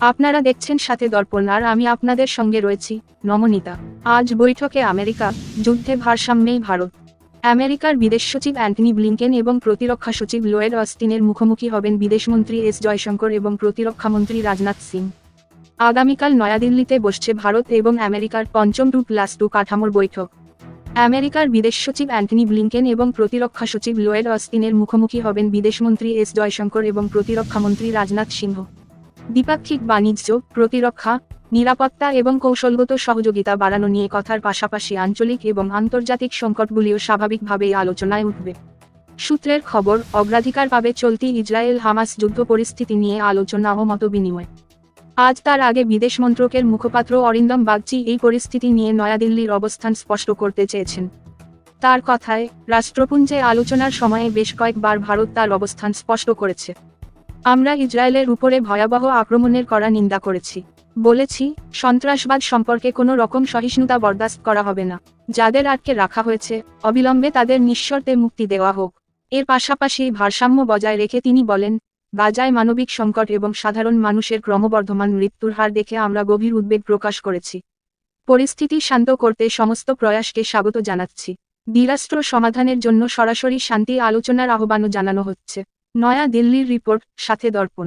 আপনারা দেখছেন সাথে দর্পণ, আর আমি আপনাদের সঙ্গে রয়েছি, নমনীতা। আজ বৈঠকে আমেরিকা, যুদ্ধে ভারসাম্যেই ভারত। আমেরিকার বিদেশ সচিব অ্যান্টনি ব্লিংকেন এবং প্রতিরক্ষা সচিব লোয়েড অস্টিনের মুখোমুখি হবেন বিদেশমন্ত্রী এস জয়শঙ্কর এবং প্রতিরক্ষামন্ত্রী রাজনাথ সিং। আগামীকাল নয়াদিল্লিতে বসছে ভারত এবং আমেরিকার পঞ্চম টু প্লাস টু কাঠামোর বৈঠক। আমেরিকার বিদেশ সচিব অ্যান্টনি ব্লিংকেন এবং প্রতিরক্ষা সচিব লোয়েড অস্টিনের মুখোমুখি হবেন বিদেশমন্ত্রী এস জয়শঙ্কর এবং প্রতিরক্ষামন্ত্রী রাজনাথ সিংহ। দ্বিপাক্ষিক বাণিজ্য, প্রতিরক্ষা, নিরাপত্তা এবং কৌশলগত সহযোগিতা বাড়ানো নিয়ে কথার পাশাপাশি আঞ্চলিক এবং আন্তর্জাতিক সংকটগুলিও স্বাভাবিকভাবেই আলোচনায় উঠবে। সূত্রের খবর, অগ্রাধিকার পাবে চলতি ইসরায়েল হামাস যুদ্ধ পরিস্থিতি নিয়ে আলোচনা ও মত বিনিময় আজ তার আগে বিদেশ মন্ত্রকের মুখপাত্র অরিন্দম বাগচি এই পরিস্থিতি নিয়ে নয়াদিল্লির অবস্থান স্পষ্ট করতে চেয়েছেন। তার কথায়, রাষ্ট্রপুঞ্জে আলোচনার সময়ে বেশ কয়েকবার ভারত তার অবস্থান স্পষ্ট করেছে। আমরা ইসরায়েলের উপরে ভয়াবহ আক্রমণের করা নিন্দা করেছি। বলেছি, সন্ত্রাসবাদ সম্পর্কে কোনো রকম সহিষ্ণুতা বরদাস্ত করা হবে না। যাদের আটকে রাখা হয়েছে, অবিলম্বে তাদের নিঃশর্তে মুক্তি দেওয়া হোক। এর পাশাপাশি ভারসাম্য বজায় রেখে তিনি বলেন, গাজায় মানবিক সংকট এবং সাধারণ মানুষের ক্রমবর্ধমান মৃত্যুর হার দেখে আমরা গভীর উদ্বেগ প্রকাশ করেছি। পরিস্থিতি শান্ত করতে সমস্ত প্রয়াসকে স্বাগত জানাচ্ছি। দ্বিরাষ্ট্র সমাধানের জন্য সরাসরি শান্তি আলোচনার আহ্বানও জানানো হচ্ছে। নয়া দিল্লির রিপোর্ট সাথে দর্পণ।